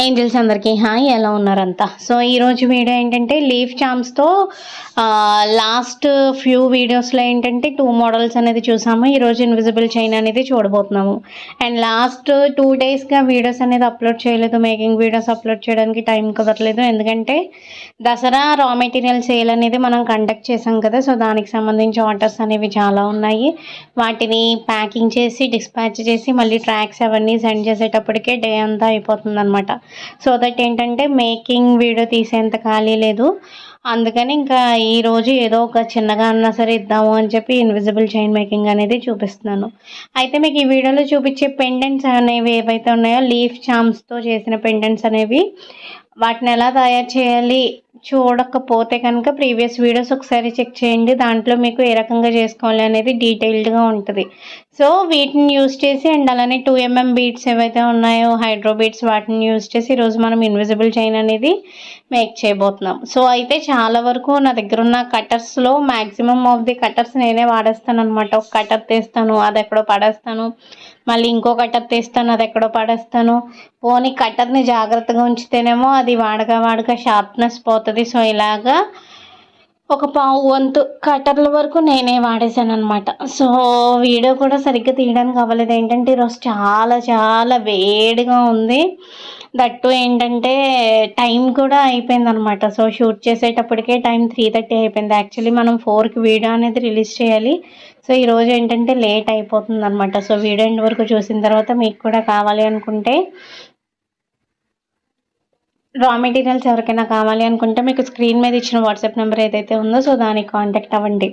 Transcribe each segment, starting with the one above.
Angels అందరికీ hi ఎలా ఉన్నారంతా? సో ఈరోజు వీడియో ఏంటంటే లీఫ్ చామ్స్తో లాస్ట్ ఫ్యూ వీడియోస్లో ఏంటంటే టూ మోడల్స్ అనేది చూసాము. ఈరోజు ఇన్విజిబుల్ చైన్ అనేది చూడబోతున్నాము. అండ్ లాస్ట్ టూ డేస్గా వీడియోస్ అనేది అప్లోడ్ చేయలేదు. మేకింగ్ వీడియోస్ అప్లోడ్ చేయడానికి టైం కుదరలేదు. ఎందుకంటే దసరా రా మెటీరియల్ సేల్ అనేది మనం కండక్ట్ చేసాం కదా. సో దానికి సంబంధించి ఆర్డర్స్ అనేవి చాలా ఉన్నాయి. వాటిని ప్యాకింగ్ చేసి డిస్పాచ్ చేసి మళ్ళీ ట్రాక్స్ అవన్నీ సెండ్ చేసేటప్పటికే డే అంతా అయిపోతుంది అనమాట సో దట్ ఏంటంటే మేకింగ్ వీడియో తీసేంత ఖాళీ లేదు. అందుకని ఇంకా ఈరోజు ఏదో ఒక చిన్నగా అన్నా సరే ఇద్దాము అని చెప్పి ఇన్విజిబుల్ చైన్ మేకింగ్ అనేది చూపిస్తున్నాను. అయితే మీకు ఈ వీడియోలో చూపించే పెండెంట్స్ అనేవి ఏవైతే ఉన్నాయో లీఫ్ చామ్స్తో చేసిన పెండెంట్స్ అనేవి వాటిని ఎలా తయారు చేయాలి చూడకపోతే కనుక ప్రీవియస్ వీడియోస్ ఒకసారి చెక్ చేయండి. దాంట్లో మీకు ఏ రకంగా చేసుకోవాలి అనేది డీటెయిల్డ్గా ఉంటుంది. సో వీటిని యూస్ చేసి అండ్ అలానే టూ ఎంఎం బీట్స్ ఏవైతే ఉన్నాయో హైడ్రో బీట్స్ వాటిని యూస్ చేసి ఈరోజు మనం ఇన్విజిబుల్ చైన్ అనేది మేక్ చేయబోతున్నాం. సో అయితే చాలా వరకు నా దగ్గర ఉన్న కటర్స్లో మ్యాక్సిమం ఆఫ్ ది కటర్స్ నేనే వాడేస్తాను అనమాట ఒక కటర్ తీస్తాను అది ఎక్కడో పడేస్తాను. మళ్ళీ ఇంకో కట్టర్ తీస్తాను అది ఎక్కడో పడేస్తాను. పోనీ కట్టర్ని జాగ్రత్తగా ఉంచితేనేమో అది వాడగా వాడగా షార్ప్నెస్ పోతుంది. సో ఇలాగా ఒక పావు వంతు కట్టర్ల వరకు నేనే వాడేసాను అనమాట సో వీడియో కూడా సరిగ్గా తీయడానికి అవ్వలేదు. ఏంటంటే ఈరోజు చాలా చాలా వేడిగా ఉంది. దట్టు ఏంటంటే టైం కూడా అయిపోయింది అనమాట సో షూట్ చేసేటప్పటికే టైం త్రీ థర్టీ అయిపోయింది. యాక్చువల్లీ మనం ఫోర్కి వీడియో అనేది రిలీజ్ చేయాలి. సో ఈరోజు ఏంటంటే లేట్ అయిపోతుంది అనమాట సో వీడియో ఎండ్ వరకు చూసిన తర్వాత మీకు కూడా కావాలి అనుకుంటే రా మెటీరియల్స్ ఎవరికైనా కావాలి అనుకుంటే మీకు స్క్రీన్ మీద ఇచ్చిన వాట్సాప్ నెంబర్ ఏదైతే ఉందో సో దానికి కాంటాక్ట్ అవ్వండి.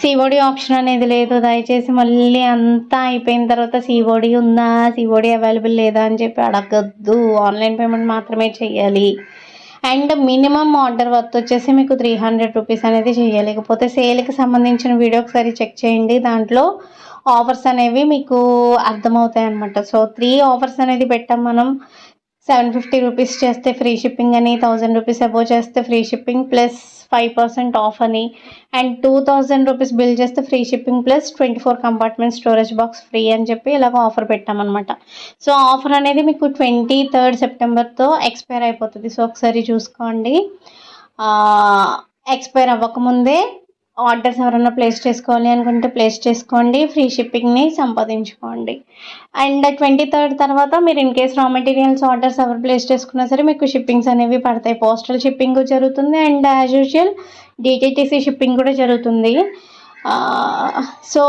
సిఓడి ఆప్షన్ అనేది లేదు. దయచేసి మళ్ళీ అంతా అయిపోయిన తర్వాత సిఓడి ఉందా? సిఓడి అవైలబుల్ లేదా అని చెప్పి అడగద్దు. ఆన్లైన్ పేమెంట్ మాత్రమే చేయాలి. అండ్ మినిమం ఆర్డర్ వర్త్ వచ్చేసి మీకు త్రీ హండ్రెడ్ రూపీస్ అనేది చేయలేకపోతే సేల్కి సంబంధించిన వీడియో ఒకసారి చెక్ చేయండి. దాంట్లో ఆఫర్స్ అనేవి మీకు అర్థమవుతాయి అనమాట సో త్రీ ఆఫర్స్ అనేది పెట్టాం మనం. సెవెన్ ఫిఫ్టీ రూపీస్ చేస్తే ఫ్రీ షిప్పింగ్ అని థౌజండ్ రూపీస్ అబోవ్ చేస్తే free shipping plus five percent off అని. And two thousand rupees bill చేస్తే free shipping plus twenty four compartment storage box free అని చెప్పి ఇలాగ ఆఫర్ పెట్టామన్నమాట. సో ఆఫర్ అనేది మీకు ట్వంటీ థర్డ్ సెప్టెంబర్తో ఎక్స్పైర్ అయిపోతుంది. సో ఒకసారి చూసుకోండి. ఎక్స్పైర్ అవ్వకముందే ఆర్డర్స్ ఎవరైనా ప్లేస్ చేసుకోవాలి అనుకుంటే ప్లేస్ చేసుకోండి ఫ్రీ షిప్పింగ్ని సంపాదించుకోండి. అండ్ ట్వంటీ థర్డ్ తర్వాత మీరు in case raw materials orders ఎవరు ప్లేస్ చేసుకున్నా సరే మీకు షిప్పింగ్స్ అనేవి పడతాయి. పోస్టల్ షిప్పింగ్ జరుగుతుంది and as usual DTDC shipping కూడా జరుగుతుంది. సో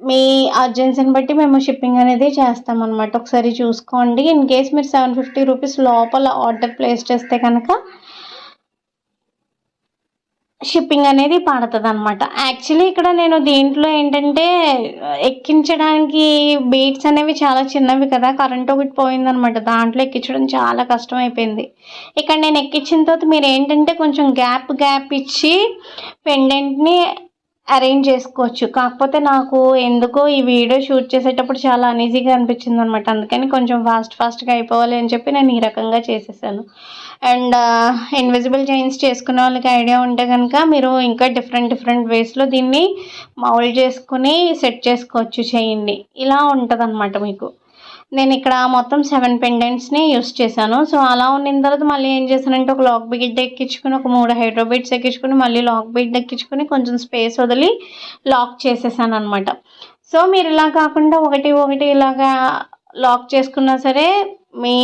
మీ అర్జెన్సీని బట్టి మేము షిప్పింగ్ అనేది చేస్తామన్నమాట. ఒకసారి చూసుకోండి. ఇన్ కేస్ మీరు సెవెన్ ఫిఫ్టీ రూపీస్ లోపల ఆర్డర్ ప్లేస్ చేస్తే కనుక షిప్పింగ్ అనేది పడుతుంది అనమాట యాక్చువల్లీ ఇక్కడ నేను దీంట్లో ఏంటంటే ఎక్కించడానికి బీట్స్ అనేవి చాలా చిన్నవి కదా కరెంట్ ఒకటి పోయిందనమాట దాంట్లో ఎక్కించడం చాలా కష్టం అయిపోయింది ఇక్కడ నేను ఎక్కించిన తర్వాత మీరు ఏంటంటే కొంచెం గ్యాప్ గ్యాప్ ఇచ్చి పెండెంట్ని అరేంజ్ చేసుకోవచ్చు. కాకపోతే నాకు ఎందుకో ఈ వీడియో షూట్ చేసేటప్పుడు చాలా అనీజీగా అనిపించింది అనమాట అందుకని కొంచెం ఫాస్ట్ ఫాస్ట్గా అయిపోవాలి అని చెప్పి నేను ఈ రకంగా చేసేసాను. అండ్ ఇన్విజిబుల్ చైన్స్ చేసుకునే వాళ్ళకి ఐడియా ఉంటే కనుక మీరు ఇంకా డిఫరెంట్ డిఫరెంట్ వేస్లో దీన్ని మౌల్డ్ చేసుకుని సెట్ చేసుకోవచ్చు చేయండి. ఇలా ఉంటుంది మీకు. నేను ఇక్కడ మొత్తం సెవెన్ పెండెంట్స్ని యూస్ చేశాను. సో అలా ఉన్న తర్వాత మళ్ళీ ఏం చేశానంటే ఒక లాక్ బిడ్ ఎక్కించుకుని ఒక మూడు హైడ్రోబిట్స్ ఎక్కించుకుని మళ్ళీ లాక్ బిడ్ ఎక్కించుకుని కొంచెం స్పేస్ వదిలి లాక్ చేసేసాను అనమాట సో మీరు ఇలా కాకుండా ఒకటి ఒకటి ఇలాగా లాక్ చేసుకున్నా సరే మీ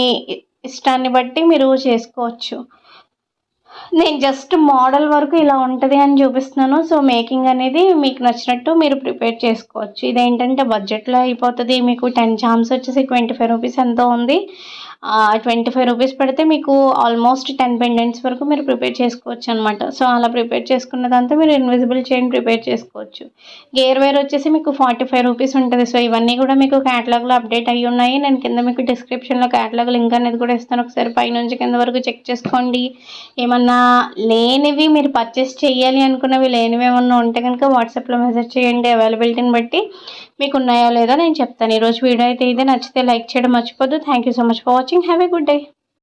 ఇష్టాన్ని బట్టి మీరు చేసుకోవచ్చు. నేను జస్ట్ మోడల్ వరకు ఇలా ఉంటుంది అని చూపిస్తున్నాను. సో మేకింగ్ అనేది మీకు నచ్చినట్టు మీరు ప్రిపేర్ చేసుకోవచ్చు. ఇదేంటంటే బడ్జెట్లో అయిపోతుంది. మీకు టెన్ జామ్స్ వచ్చేసి ట్వంటీ ఫైవ్ రూపీస్ ఎంతో ఉంది. ట్వంటీ ఫైవ్ రూపీస్ పెడితే మీకు ఆల్మోస్ట్ టెన్ పెండెంట్స్ వరకు మీరు ప్రిపేర్ చేసుకోవచ్చు అనమాట సో అలా ప్రిపేర్ చేసుకున్నదంతా మీరు ఇన్విజిబుల్ చైన్ ప్రిపేర్ చేసుకోవచ్చు. గేర్ వేర్ వచ్చేసి మీకు ఫార్టీ ఫైవ్ రూపీస్ ఉంటుంది. సో ఇవన్నీ కూడా మీకు క్యాటలాగ్లో అప్డేట్ అయ్యి ఉన్నాయి. నేను కింద మీకు డిస్క్రిప్షన్లో క్యాటలాగ్ లింక్ అనేది కూడా ఇస్తాను. ఒకసారి పైనుంచి కింద వరకు చెక్ చేసుకోండి. ఏమన్నా లేనివి మీరు పర్చేస్ చేయాలి అనుకున్నవి లేనివి ఏమన్నా ఉంటే కనుక వాట్సాప్లో మెసేజ్ చేయండి. అవైలబిలిటీని బట్టి మీకు ఉన్నాయో లేదో నేను చెప్తాను. ఈరోజు వీడియో అయితే ఇదే. నచ్చితే లైక్ చేయడం మర్చిపోద్దు. Thank you so much for watching have a good day